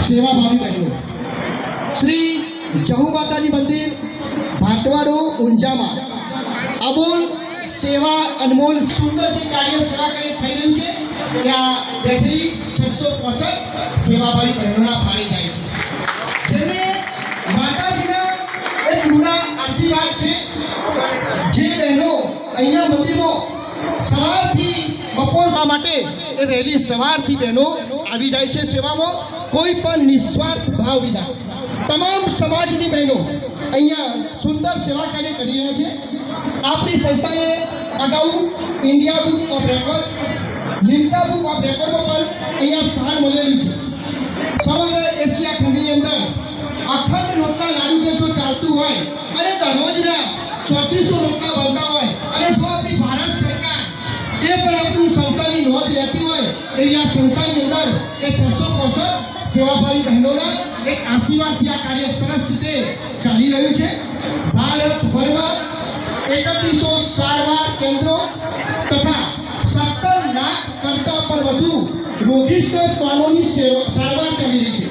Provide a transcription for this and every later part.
સેવાભાવી બહેનો. શ્રી જહુ માતાજી મંદિર, ભાટવાડો, ઊંઝામાં. અમૂલ સેવા અનમોલ સુંદર જે કાર્ય સેવા કરી થઈ રહ્યું છે. ત્યાં બેટરી છસો પોસઠ સેવાભાવી બહેનોના ફાળી જાય છે. જેમને માતાજીના એક જૂના આશીર્વાદ છે. જે બહેનો અહીંયા મંદિરમાં સવારથી બપોર માટે એ વહેલી સવારથી બહેનો આવી જાય છે સેવામાં. કોઈ પણ નિસ્વાર્થ ભાવ વિના. તમામ સમાજની બહેનો અહીંયા સુંદર સેવા કાર્ય કરી રહ્યા છે. આપણી સંસ્થાએ અગાઉ India book of record Limca book of રેકોર્ડમાં પણ અહીંયા સ્થાન મળેલું છે. સમગ્ર એશિયા ખંડની અંદર અખંડ લોકના લાડુ જે જો ચાલતું હોય અને દરરોજના ચોત્રીસો રોટલા બનતા હોય અને જો આપણી ભારત સરકાર એ પણ આપણી સંસ્થાની નોંધ લેતી હોય એવી આ સંસ્થાની અંદર એ છસો પોસઠ સેવાભાવી બહેનોના એક આશીર્વાદથી આ કાર્ય સરસ રીતે ચાલી રહ્યું છે ભારતભરમાં એકત્રીસો સારવાર કેન્દ્રો તથા સત્તર લાખ કરતાં પણ વધુ રોગીષ્ટ શ્વાનોની સારવાર ચાલી રહી છે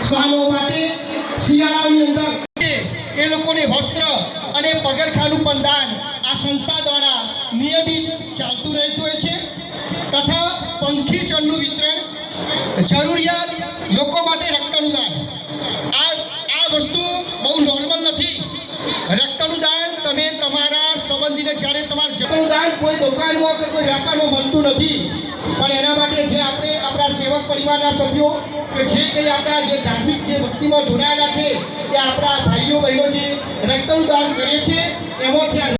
શ્વાનો માટે શિયાળાની અંદર એ લોકોને વસ્ત્ર અને પગરખાનું પણ દાન સંસ્થા દ્વારા નિયમિત ચાલતું રહેતું હોય છે તથા પંખી ચણનું વિતરણ, જરૂરિયાત લોકો માટે રક્તનું દાન. આ આ વસ્તુ બહુ નોર્મલ નથી. રક્તનું દાન તમે તમારા સંબંધીને જ્યારે તમારું દાન કોઈ દુકાનમાં કે કોઈ વ્યાપારમાં મળતું નથી, પણ એના માટે જે આપણે આપણા સેવક પરિવારના સભ્યો કે જે કંઈ આપણા જે ધાર્મિક જે ભક્તિમાં જોડાયેલા છે, એ આપણા ભાઈઓ બહેનો જે રક્તનું દાન કરે છે એમાંથી